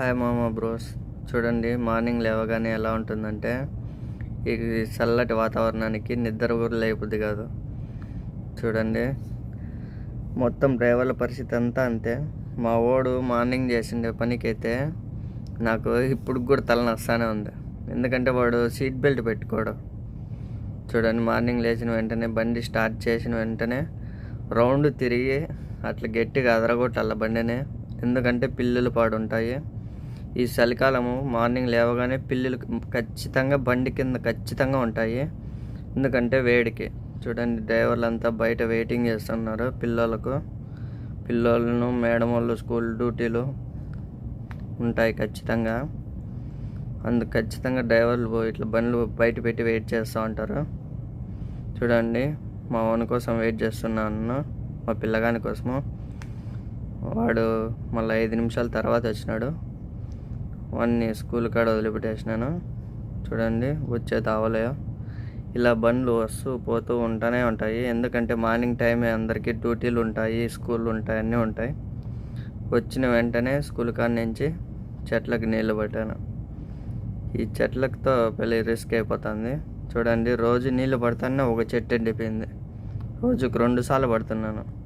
Hi మామా bros. చూడండి morning లేవగానే ఎలా ఉంటుందంటే ఈ చల్లటి వాతావరణానికి నిద్ర కూడా లేకపోద్ది కాదు. చూడండి మొత్తం డ్రైవర్ల పరిస్థితి అంతా అంతే. మా ఓడు మార్నింగ్ చేసిండే పనికైతే నాకు ఇప్పుడు కూడా తల నస్తానే ఉంది. ఎందుకంటే వాడు సీట్ బెల్ట్ పెట్టుకోడు. చూడండి మార్నింగ్ లేచిన వెంటనే బండి స్టార్ట్ చేసిన వెంటనే రౌండ్ తిరిగి అట్లా గట్టిగా అదరగొట్టాల బండిని. ఎందుకంటే పిల్లులు పాడుంటాయి. ఈ చలికాలము మార్నింగ్ లేవగానే పిల్లులు ఖచ్చితంగా బండి కింద ఖచ్చితంగా ఉంటాయి. ఎందుకంటే వేడికి. చూడండి డ్రైవర్లు అంతా బయట వెయిటింగ్ చేస్తున్నారు పిల్లలకు. పిల్లలను మేడం వాళ్ళు స్కూల్ డ్యూటీలు ఉంటాయి ఖచ్చితంగా. అందుకు ఖచ్చితంగా డ్రైవర్లు పోయి ఇట్లా బండ్లు బయట పెట్టి వెయిట్ చేస్తూ ఉంటారు. చూడండి మా ఓన్ కోసం వెయిట్ చేస్తున్నాను మా పిల్లగాని కోసము. వాడు మళ్ళీ ఐదు నిమిషాల తర్వాత వచ్చినాడు. వాడిని స్కూల్ కాడ వదిలిపెట్టేసినాను. చూడండి వచ్చే అవలయో ఇలా బండ్లు వస్తూ పోతూ ఉంటూనే ఉంటాయి. ఎందుకంటే మార్నింగ్ టైమే అందరికీ డ్యూటీలు ఉంటాయి స్కూళ్ళు ఉంటాయి అన్నీ ఉంటాయి. వచ్చిన వెంటనే స్కూల్ కాడ నుంచి చెట్లకు నీళ్ళు పట్టాను. ఈ చెట్లతో పెళ్ళి రిస్క్ అయిపోతుంది. చూడండి రోజు నీళ్ళు పడతానే ఒక చెట్టు ఎండిపోయింది. రోజుకు రెండు సార్లు పడుతున్నాను.